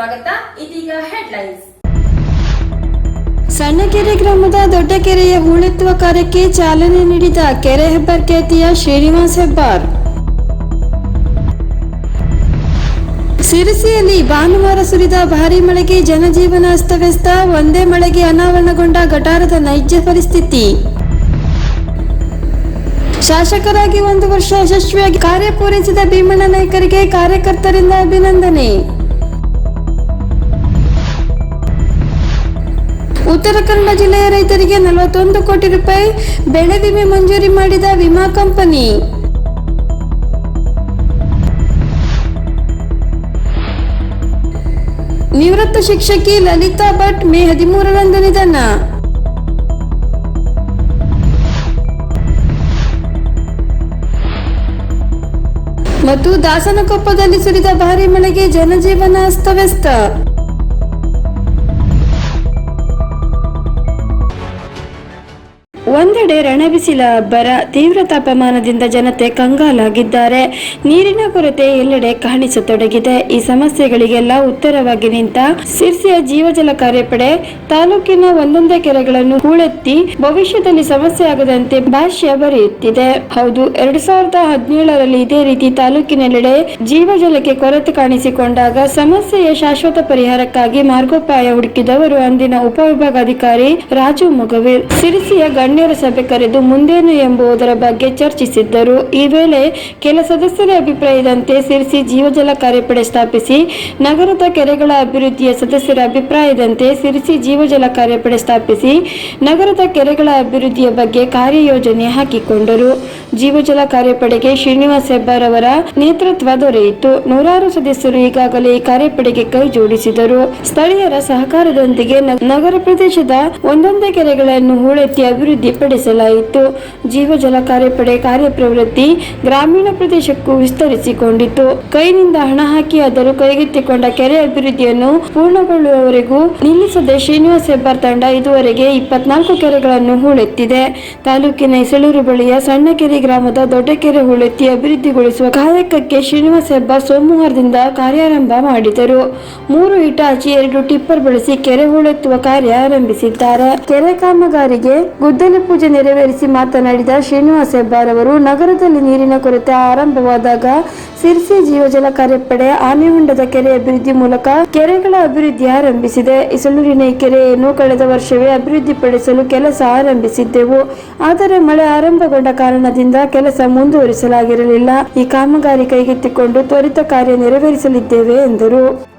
ಸ್ವಾಗತ. ಇದೀಗ ಹೆಡ್ಲೈನ್ಸ್ ಸಣ್ಣಕೆರೆ ಗ್ರಾಮದ ದೊಡ್ಡ ಕೆರೆಯ ಹೂಳೆತ್ತುವ ಕಾರ್ಯಕ್ಕೆ ಚಾಲನೆ ನೀಡಿದ ಕೆರೆ ಹೆಬ್ಬಾರ್ ಖ್ಯಾತಿಯ ಶ್ರೀನಿವಾಸ್ ಹೆಬ್ಬಾರ್. ಸಿರಿಸಿಯಲ್ಲಿ ಭಾನುವಾರ ಸುರಿದ ಭಾರೀ ಮಳೆಗೆ ಜನಜೀವನ ಅಸ್ತವ್ಯಸ್ತ, ಒಂದೇ ಮಳೆಗೆ ಅನಾವರಣಗೊಂಡ ಗಟಾರದ ನೈಜ ಪರಿಸ್ಥಿತಿ. ಶಾಸಕರಾಗಿ ಒಂದು ವರ್ಷ ಯಶಸ್ವಿಯಾಗಿ ಕಾರ್ಯಪೂರೈಸಿದ ಭೀಮಣ್ಣ ನಾಯ್ಕರಿಗೆ ಕಾರ್ಯಕರ್ತರಿಂದ ಅಭಿನಂದನೆ. ಉತ್ತರ ಕನ್ನಡ ಜಿಲ್ಲೆಯ ರೈತರಿಗೆ ನಲವತ್ತೊಂದು ಕೋಟಿ ರೂಪಾಯಿ ಬೆಳೆ ವಿಮೆ ಮಂಜೂರಿ ಮಾಡಿದ ವಿಮಾ ಕಂಪನಿ. ನಿವೃತ್ತ ಶಿಕ್ಷಕಿ ಲಲಿತಾ ಭಟ್ ಮೇ ಹದಿಮೂರರಂದು ನಿಧನ. ಮತ್ತು ದಾಸನಕೊಪ್ಪದಲ್ಲಿ ಸುರಿದ ಭಾರಿ ಮಳೆಗೆ ಜನಜೀವನ ಅಸ್ತವ್ಯಸ್ತ. ಒಂದೆಡೆ ರಣಬಿಸಿಲ ಅಬ್ಬರ ತೀವ್ರ ತಾಪಮಾನದಿಂದ ಜನತೆ ಕಂಗಾಲಾಗಿದ್ದಾರೆ. ನೀರಿನ ಕೊರತೆ ಎಲ್ಲೆಡೆ ಕಾಣಿಸತೊಡಗಿದೆ. ಈ ಸಮಸ್ಯೆಗಳಿಗೆಲ್ಲ ಉತ್ತರವಾಗಿ ನಿಂತ ಸಿರ್ಸಿಯ ಜೀವಜಲ ಕಾರ್ಯಪಡೆ ತಾಲೂಕಿನ ಒಂದೊಂದೇ ಕೆರೆಗಳನ್ನು ಹೂಳೆತ್ತಿ ಭವಿಷ್ಯದಲ್ಲಿ ಸಮಸ್ಯೆ ಆಗದಂತೆ ಭಾಷ್ಯ ಬರೆಯುತ್ತಿದೆ. ಹೌದು, ಎರಡ್ ಸಾವಿರದ ಹದಿನೇಳರಲ್ಲಿ ಇದೇ ರೀತಿ ತಾಲೂಕಿನೆಲ್ಲೆಡೆ ಜೀವಜಲಕ್ಕೆ ಕೊರತೆ ಕಾಣಿಸಿಕೊಂಡಾಗ ಸಮಸ್ಯೆಯ ಶಾಶ್ವತ ಪರಿಹಾರಕ್ಕಾಗಿ ಮಾರ್ಗೋಪಾಯ ಹುಡುಕಿದವರು ಅಂದಿನ ಉಪವಿಭಾಗಾಧಿಕಾರಿ ರಾಜು ಮುಗವೀರ್. ಸಿರಿಸಿಯ ಗಣ್ಯರ ಸಭೆ ಕರೆದು ಮುಂದೇನು ಎಂಬುದರ ಬಗ್ಗೆ ಚರ್ಚಿಸಿದ್ದರು. ಈ ವೇಳೆ ಕೆಲ ಸದಸ್ಯರ ಅಭಿಪ್ರಾಯದಂತೆ ಸಿರಿಸಿ ಜೀವಜಲ ಕಾರ್ಯಪಡೆ ಸ್ಥಾಪಿಸಿ, ನಗರದ ಕೆರೆಗಳ ಅಭಿವೃದ್ಧಿಯ ಸದಸ್ಯರ ಅಭಿಪ್ರಾಯದಂತೆ ಸಿರಿಸಿ ಜೀವಜಲ ಕಾರ್ಯಪಡೆ ಸ್ಥಾಪಿಸಿ, ನಗರದ ಕೆರೆಗಳ ಅಭಿವೃದ್ಧಿಯ ಬಗ್ಗೆ ಕಾರ್ಯಯೋಜನೆ ಹಾಕಿಕೊಂಡರು. ಜೀವಜಲ ಕಾರ್ಯಪಡೆಗೆ ಶ್ರೀನಿವಾಸ್ ಹೆಬ್ಬಾರ್ ಅವರ ನೇತೃತ್ವ ದೊರೆಯಿತು. ನೂರಾರು ಸದಸ್ಯರು ಈಗಾಗಲೇ ಈ ಕಾರ್ಯಪಡೆಗೆ ಕೈ ಜೋಡಿಸಿದರು. ಸ್ಥಳೀಯರ ಸಹಕಾರದೊಂದಿಗೆ ನಗರ ಪ್ರದೇಶದ ಒಂದೊಂದೇ ಕೆರೆಗಳನ್ನು ಹೂಳೆತ್ತಿ ಅಭಿವೃದ್ಧಿಪಡಿಸಲಾಯಿತು ಜೀವಜಲ ಕಾರ್ಯಪಡೆ ಕಾರ್ಯಪ್ರವೃತ್ತಿ ಗ್ರಾಮೀಣ ಪ್ರದೇಶಕ್ಕೂ ವಿಸ್ತರಿಸಿಕೊಂಡಿತು. ಕೈನಿಂದ ಹಣ ಹಾಕಿ ಆದರೂ ಕೈಗೆತ್ತಿಕೊಂಡ ಕೆರೆ ಅಭಿವೃದ್ಧಿಯನ್ನು ಪೂರ್ಣಗೊಳ್ಳುವವರೆಗೂ ನಿಲ್ಲಿಸದೆ ಶ್ರೀನಿವಾಸ್ ಹೆಬ್ಬಾರ್ ತಂಡ ಇದುವರೆಗೆ ಇಪ್ಪತ್ನಾಲ್ಕು ಕೆರೆಗಳನ್ನು ಹೂಳೆತ್ತಿದೆ. ತಾಲೂಕಿನ ಇಸಳೂರು ಬಳಿಯ ಸಣ್ಣಕೆರೆ ಗ್ರಾಮದ ದೊಡ್ಡಕೆರೆ ಹೂಳೆತ್ತಿ ಅಭಿವೃದ್ಧಿಗೊಳಿಸುವ ಕಾರ್ಯಕ್ಕೆ ಶ್ರೀನಿವಾಸ್ ಹೆಬ್ಬಾರ್ ಸೋಮವಾರದಿಂದ ಕಾರ್ಯಾರಂಭ ಮಾಡಿದರು. ಮೂರು ಇಟಾಚಿ ಎರಡು ಟಿಪ್ಪರ್ ಬಳಸಿ ಕೆರೆ ಹೂಳೆತ್ತುವ ಕಾರ್ಯ ಆರಂಭಿಸಿದ್ದಾರೆ. ಕೆರೆ ಕಾಮಗಾರಿಗೆ ಗುದ್ದಲಿ ಪೂಜೆ ನೆರವೇರಿಸಿ ಮಾತನಾಡಿದ ಶ್ರೀನಿವಾಸ ಹೆಬ್ಬಾರ್ ಅವರು ನಗರದಲ್ಲಿ ನೀರಿನ ಕೊರತೆ ಆರಂಭವಾದಾಗ ಸಿರ್ಸಿ ಜೀವಜಲ ಕಾರ್ಯಪಡೆ ಆನೆಹೊಂಡದ ಕೆರೆ ಅಭಿವೃದ್ಧಿ ಮೂಲಕ ಕೆರೆಗಳ ಅಭಿವೃದ್ಧಿ ಆರಂಭಿಸಿದೆ. ಇಸಲೂರಿನ ಈ ಕೆರೆಯನ್ನು ಕಳೆದ ವರ್ಷವೇ ಅಭಿವೃದ್ಧಿಪಡಿಸಲು ಕೆಲಸ ಆರಂಭಿಸಿದ್ದೆವು. ಆದರೆ ಮಳೆ ಆರಂಭಗೊಂಡ ಕಾರಣದಿಂದ ಕೆಲಸ ಮುಂದುವರಿಸಲಾಗಿರಲಿಲ್ಲ. ಈ ಕಾಮಗಾರಿ ಕೈಗೆತ್ತಿಕೊಂಡು ತ್ವರಿತ ಕಾರ್ಯ ನೆರವೇರಿಸಲಿದ್ದೇವೆ ಎಂದರು.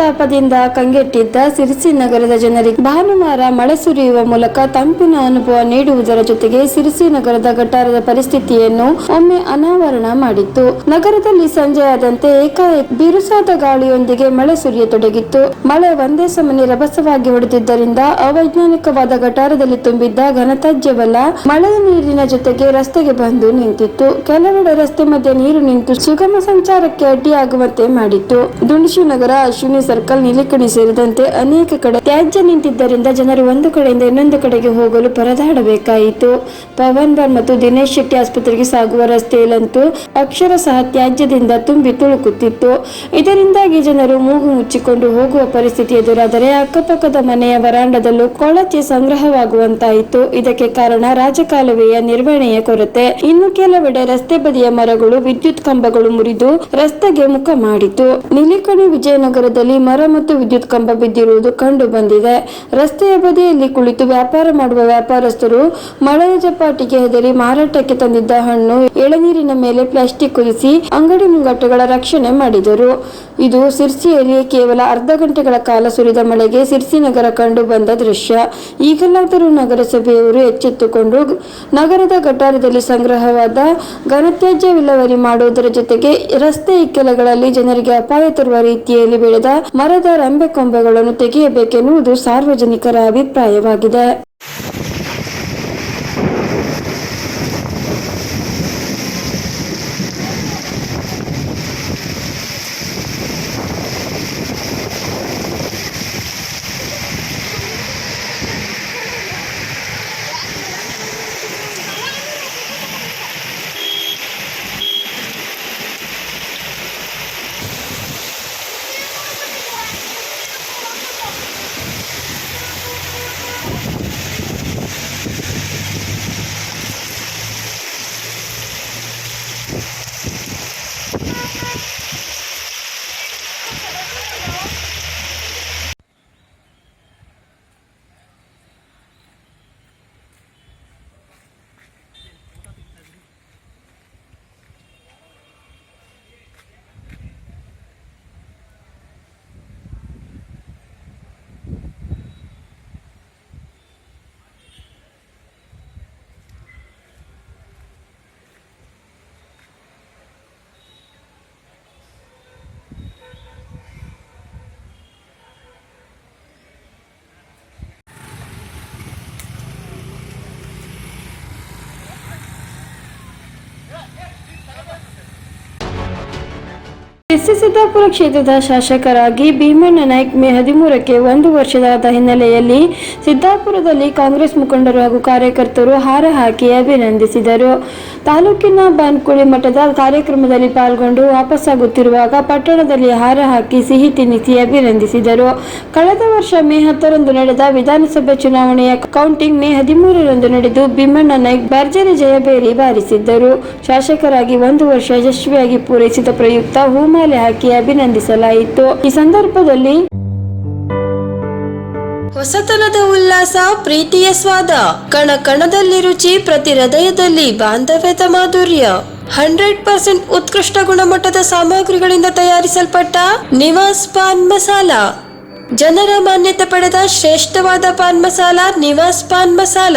ತಾಪದಿಂದ ಕಂಗೆಟ್ಟಿದ್ದ ಸಿರಿಸಿ ನಗರದ ಜನರಿಗೆ ಭಾನುವಾರ ಮಳೆ ಸುರಿಯುವ ಮೂಲಕ ತಂಪಿನ ಅನುಭವ ನೀಡುವುದರ ಜೊತೆಗೆ ಸಿರಿಸಿ ನಗರದ ಗಟಾರದ ಪರಿಸ್ಥಿತಿಯನ್ನು ಒಮ್ಮೆ ಅನಾವರಣ ಮಾಡಿತ್ತು. ನಗರದಲ್ಲಿ ಸಂಜೆಯಾದಂತೆ ಏಕಾಏಕ ಬಿರುಸಾದ ಗಾಳಿಯೊಂದಿಗೆ ಮಳೆ ಸುರಿಯತೊಡಗಿತ್ತು. ಮಳೆ ಒಂದೇ ಸಮನೆ ರಭಸವಾಗಿ ಹೊಡೆದಿದ್ದರಿಂದ ಅವೈಜ್ಞಾನಿಕವಾದ ಗಟಾರದಲ್ಲಿ ತುಂಬಿದ್ದ ಘನತ್ಯಾಜ್ಯವಲ್ಲ ಮಳೆಯ ನೀರಿನ ಜೊತೆಗೆ ರಸ್ತೆಗೆ ಬಂದು ನಿಂತಿತ್ತು. ಕೆಲವೆಡೆ ರಸ್ತೆ ಮಧ್ಯೆ ನೀರು ನಿಂತು ಸುಗಮ ಸಂಚಾರಕ್ಕೆ ಅಡ್ಡಿಯಾಗುವಂತೆ ಮಾಡಿತ್ತು. ದುಂಡಿಶಿ ನಗರ ಅಶ್ವಿನಿ ಸರ್ಕಲ್ ನಿಲಿಕಣಿ ಸೇರಿದಂತೆ ಅನೇಕ ಕಡೆ ತ್ಯಾಜ್ಯ ನಿಂತಿದ್ದರಿಂದ ಜನರು ಒಂದು ಕಡೆಯಿಂದ ಇನ್ನೊಂದು ಕಡೆಗೆ ಹೋಗಲು ಪರದಾಡಬೇಕಾಯಿತು. ಪವನ್ ಬಾರ್ ಮತ್ತು ದಿನೇಶ್ ಶೆಟ್ಟಿ ಆಸ್ಪತ್ರೆಗೆ ಸಾಗುವ ರಸ್ತೆಯಲ್ಲಂತೂ ಅಕ್ಷರಶಃ ತ್ಯಾಜ್ಯದಿಂದ ತುಂಬಿ ತುಳುಕುತ್ತಿತ್ತು. ಇದರಿಂದಾಗಿ ಜನರು ಮೂಗು ಮುಚ್ಚಿಕೊಂಡು ಹೋಗುವ ಪರಿಸ್ಥಿತಿ ಎದುರಾದರೆ ಅಕ್ಕಪಕ್ಕದ ಮನೆಯ ವರಾಂಡದಲ್ಲೂ ಕೊಳಚೆ ಸಂಗ್ರಹವಾಗುವಂತಾಯಿತು. ಇದಕ್ಕೆ ಕಾರಣ ರಾಜಕಾಲುವೆಯ ನಿರ್ವಹಣೆಯ ಕೊರತೆ. ಇನ್ನು ಕೆಲವೆಡೆ ರಸ್ತೆ ಬದಿಯ ಮರಗಳು, ವಿದ್ಯುತ್ ಕಂಬಗಳು ಮುರಿದು ರಸ್ತೆಗೆ ಮುಖ ಮಾಡಿತು. ನಿಲಿಕಣಿ ವಿಜಯನಗರದಲ್ಲಿ ಮರ ಮತ್ತು ವಿದ್ಯುತ್ ಕಂಬ ಬಿದ್ದಿರುವುದು ಕಂಡು ಬಂದಿದೆ. ರಸ್ತೆಯ ಬದಿಯಲ್ಲಿ ಕುಳಿತು ವ್ಯಾಪಾರ ಮಾಡುವ ವ್ಯಾಪಾರಸ್ಥರು ಮಳೆಯ ಜಪಾಟಿಗೆ ಹೆದರಿ ಮಾರಾಟಕ್ಕೆ ತಂದಿದ್ದ ಹಣ್ಣು ಎಳನೀರಿನ ಮೇಲೆ ಪ್ಲಾಸ್ಟಿಕ್ ಕುದಿಸಿ ಅಂಗಡಿ ಮುಂಗಟ್ಟುಗಳ ರಕ್ಷಣೆ ಮಾಡಿದರು. ಇದು ಸಿರ್ಸಿಯಲ್ಲಿ ಕೇವಲ ಅರ್ಧ ಗಂಟೆಗಳ ಕಾಲ ಸುರಿದ ಮಳೆಗೆ ಸಿರ್ಸಿ ನಗರ ಕಂಡು ಬಂದ ದೃಶ್ಯ. ಈಗಲಾದರೂ ನಗರಸಭೆಯವರು ಎಚ್ಚೆತ್ತುಕೊಂಡು ನಗರದ ಗಟಾರದಲ್ಲಿ ಸಂಗ್ರಹವಾದ ಘನತ್ಯಾಜ್ಯ ವಿಲೇವಾರಿ ಮಾಡುವುದರ ಜೊತೆಗೆ ರಸ್ತೆ ಇಕ್ಕೆಲಗಳಲ್ಲಿ ಜನರಿಗೆ ಅಪಾಯ ತರುವ ರೀತಿಯಲ್ಲಿ ಬೆಳೆದ ಮರದ ರೆಂಬೆ ಕೊಂಬೆಗಳನ್ನು ತೆಗೆಯಬೇಕೆನ್ನುವುದು ಸಾರ್ವಜನಿಕರ ಅಭಿಪ್ರಾಯವಾಗಿದೆ. ಸಿದ್ದಾಪುರ ಕ್ಷೇತ್ರದ ಶಾಸಕರಾಗಿ ಭೀಮಣ್ಣ ನಾಯ್ಕ್ ಮೇ ಹದಿಮೂರಕ್ಕೆ ಒಂದು ವರ್ಷದಾದ ಹಿನ್ನೆಲೆಯಲ್ಲಿ ಸಿದ್ದಾಪುರದಲ್ಲಿ ಕಾಂಗ್ರೆಸ್ ಮುಖಂಡರು ಹಾಗೂ ಕಾರ್ಯಕರ್ತರು ಹಾರ ಹಾಕಿ ಅಭಿನಂದಿಸಿದರು. ತಾಲೂಕಿನ ಬಾನ್ಕುಳಿ ಮಠದ ಕಾರ್ಯಕ್ರಮದಲ್ಲಿ ಪಾಲ್ಗೊಂಡು ವಾಪಸ್ಸಾಗುತ್ತಿರುವಾಗ ಪಟ್ಟಣದಲ್ಲಿ ಹಾರ ಹಾಕಿ ಸಿಹಿ ತಿನ್ನಿಸಿ ಅಭಿನಂದಿಸಿದರು. ಕಳೆದ ವರ್ಷ ಮೇ ಹತ್ತರಂದು ನಡೆದ ವಿಧಾನಸಭೆ ಚುನಾವಣೆಯ ಕೌಂಟಿಂಗ್ ಮೇ ಹದಿಮೂರರಂದು ನಡೆದು ಭೀಮಣ್ಣ ನಾಯ್ಕ್ ಭರ್ಜರಿ ಜಯಬೇರಿ ಬಾರಿಸಿದ್ದರು. ಶಾಸಕರಾಗಿ ಒಂದು ವರ್ಷ ಯಶಸ್ವಿಯಾಗಿ ಪೂರೈಸಿದ ಪ್ರಯುಕ್ತ ಹೂಮಾಲೆ ಹಾಕಿ ಅಭಿನಂದಿಸಲಾಯಿತು. ಈ ಸಂದರ್ಭದಲ್ಲಿ ಹೊಸತನದ ಉಲ್ಲಾಸ, ಪ್ರೀತಿಯ ಸ್ವಾದ, ಕಣ ಕಣದಲ್ಲಿ ರುಚಿ, ಪ್ರತಿ ಹೃದಯದಲ್ಲಿ ಬಾಂಧವ್ಯದ ಮಾಧುರ್ಯ. ಹಂಡ್ರೆಡ್ ಪರ್ಸೆಂಟ್ ಉತ್ಕೃಷ್ಟ ಗುಣಮಟ್ಟದ ಸಾಮಗ್ರಿಗಳಿಂದ ತಯಾರಿಸಲ್ಪಟ್ಟ ನಿವಾಸ್ ಪಾನ್ ಮಸಾಲ. ಜನರ ಮಾನ್ಯತೆ ಪಡೆದ ಶ್ರೇಷ್ಠವಾದ ಪಾನ್ ಮಸಾಲ ನಿವಾಸ್ ಪಾನ್ ಮಸಾಲ.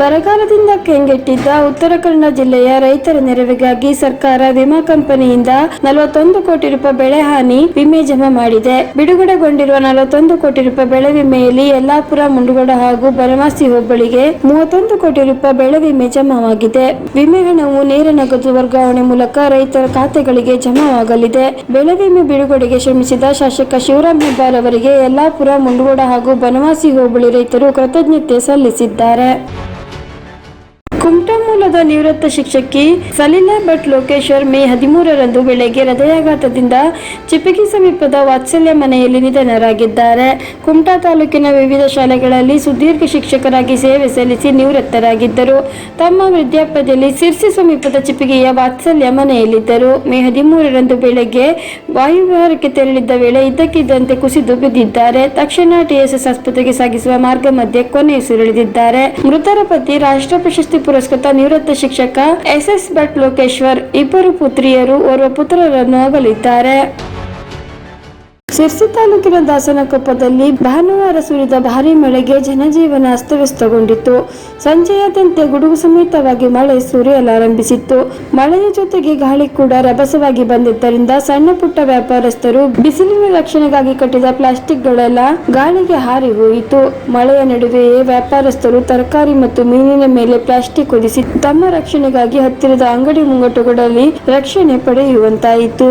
ಬರಗಾಲದಿಂದ ಕೆಂಗೆಟ್ಟಿದ್ದ ಉತ್ತರ ಕನ್ನಡ ಜಿಲ್ಲೆಯ ರೈತರ ನೆರವಿಗಾಗಿ ಸರ್ಕಾರ ವಿಮಾ ಕಂಪನಿಯಿಂದ ನಲವತ್ತೊಂದು ಕೋಟಿ ರೂಪಾಯಿ ಬೆಳೆ ಹಾನಿ, ವಿಮೆ ಜಮಾ ಮಾಡಿದೆ. ಬಿಡುಗಡೆಗೊಂಡಿರುವ ನಲವತ್ತೊಂದು ಕೋಟಿ ರೂಪಾಯಿ ಬೆಳೆ ವಿಮೆಯಲ್ಲಿ ಯಲ್ಲಾಪುರ, ಮುಂಡಗೋಡ ಹಾಗೂ ಬನವಾಸಿ ಹೋಬಳಿಗೆ ಮೂವತ್ತೊಂದು ಕೋಟಿ ರೂಪಾಯಿ ಬೆಳೆ ವಿಮೆ ಜಮಾವಾಗಿದೆ. ವಿಮೆ ಹಣವು ನೇರ ನಗದು ವರ್ಗಾವಣೆ ಮೂಲಕ ರೈತರ ಖಾತೆಗಳಿಗೆ ಜಮಾವಾಗಲಿದೆ. ಬೆಳೆ ವಿಮೆ ಬಿಡುಗಡೆಗೆ ಶ್ರಮಿಸಿದ ಶಾಸಕ ಶಿವರಾಮ್ ಹೆಬ್ಬಾರ್ ಅವರಿಗೆ ಯಲ್ಲಾಪುರ, ಮುಂಡಗೋಡ ಹಾಗೂ ಬನವಾಸಿ ಹೋಬಳಿ ರೈತರು ಕೃತಜ್ಞತೆ ಸಲ್ಲಿಸಿದ್ದಾರೆ. ಕುಮಟಾ ಮೂಲದ ನಿವೃತ್ತ ಶಿಕ್ಷಕಿ ಸಲೀಲಾ ಭಟ್ ಲೋಕೇಶ್ವರ್ ಮೇ ಹದಿಮೂರರಂದು ಬೆಳಗ್ಗೆ ಹೃದಯಾಘಾತದಿಂದ ಚಿಪ್ಪಿಗೆ ಸಮೀಪದ ವಾತ್ಸಲ್ಯ ಮನೆಯಲ್ಲಿ ನಿಧನರಾಗಿದ್ದಾರೆ. ಕುಮಟಾ ತಾಲೂಕಿನ ವಿವಿಧ ಶಾಲೆಗಳಲ್ಲಿ ಸುದೀರ್ಘ ಶಿಕ್ಷಕರಾಗಿ ಸೇವೆ ಸಲ್ಲಿಸಿ ನಿವೃತ್ತರಾಗಿದ್ದರು. ತಮ್ಮ ವೃದ್ಧಾಪ್ಯದಲ್ಲಿ ಸಿರ್ಸಿ ಸಮೀಪದ ಚಿಪಿಗೆಯ ವಾತ್ಸಲ್ಯ ಮನೆಯಲ್ಲಿದ್ದರು. ಮೇ ಹದಿಮೂರರಂದು ಬೆಳಗ್ಗೆ ವಾಯುವಿಹಾರಕ್ಕೆ ತೆರಳಿದ್ದ ವೇಳೆ ಇದ್ದಕ್ಕಿದ್ದಂತೆ ಕುಸಿದು ಬಿದ್ದಿದ್ದಾರೆ. ತಕ್ಷಣ ಟಿಎಸ್ಎಸ್ ಆಸ್ಪತ್ರೆಗೆ ಸಾಗಿಸುವ ಮಾರ್ಗ ಮಧ್ಯೆ ಕೊನೆಯುಸಿರೆಳೆದಿದ್ದಾರೆ ಮೃತರ ಪತಿ ರಾಷ್ಟ್ರ ಪ್ರಶಸ್ತಿ ಪುರಸ್ಕೃತ ನಿವೃತ್ತ ಶಿಕ್ಷಕ ಎಸ್ ಎಸ್ ಭಟ್ ಲೋಕೇಶ್ವರ್ ಇಬ್ಬರು ಪುತ್ರಿಯರು ಓರ್ವ ಪುತ್ರರನ್ನು ಅಗಲಿದ್ದಾರೆ. ಶಿರ್ಸಿ ತಾಲೂಕಿನ ದಾಸನಕೊಪ್ಪದಲ್ಲಿ ಭಾನುವಾರ ಸುರಿದ ಭಾರೀ ಮಳೆಗೆ ಜನಜೀವನ ಅಸ್ತವ್ಯಸ್ತಗೊಂಡಿತ್ತು. ಸಂಜೆಯಾದಂತೆ ಗುಡುಗು ಸಮೇತವಾಗಿ ಮಳೆ ಸುರಿಯಲಾರಂಭಿಸಿತ್ತು. ಮಳೆಯ ಜೊತೆಗೆ ಗಾಳಿ ಕೂಡ ರಭಸವಾಗಿ ಬಂದಿದ್ದರಿಂದ ಸಣ್ಣ ಪುಟ್ಟ ವ್ಯಾಪಾರಸ್ಥರು ಬಿಸಿಲಿನ ರಕ್ಷಣೆಗಾಗಿ ಕಟ್ಟಿದ ಪ್ಲಾಸ್ಟಿಕ್ಗಳೆಲ್ಲ ಗಾಳಿಗೆ ಹಾರಿ ಹೋಯಿತು. ಮಳೆಯ ನಡುವೆಯೇ ವ್ಯಾಪಾರಸ್ಥರು ತರಕಾರಿ ಮತ್ತು ಮೀನಿನ ಮೇಲೆ ಪ್ಲಾಸ್ಟಿಕ್ ಹೊದಿಸಿ ತಮ್ಮ ರಕ್ಷಣೆಗಾಗಿ ಹತ್ತಿರದ ಅಂಗಡಿ ಮುಂಗಟ್ಟುಗಳಲ್ಲಿ ರಕ್ಷಣೆ ಪಡೆಯುವಂತಾಯಿತು.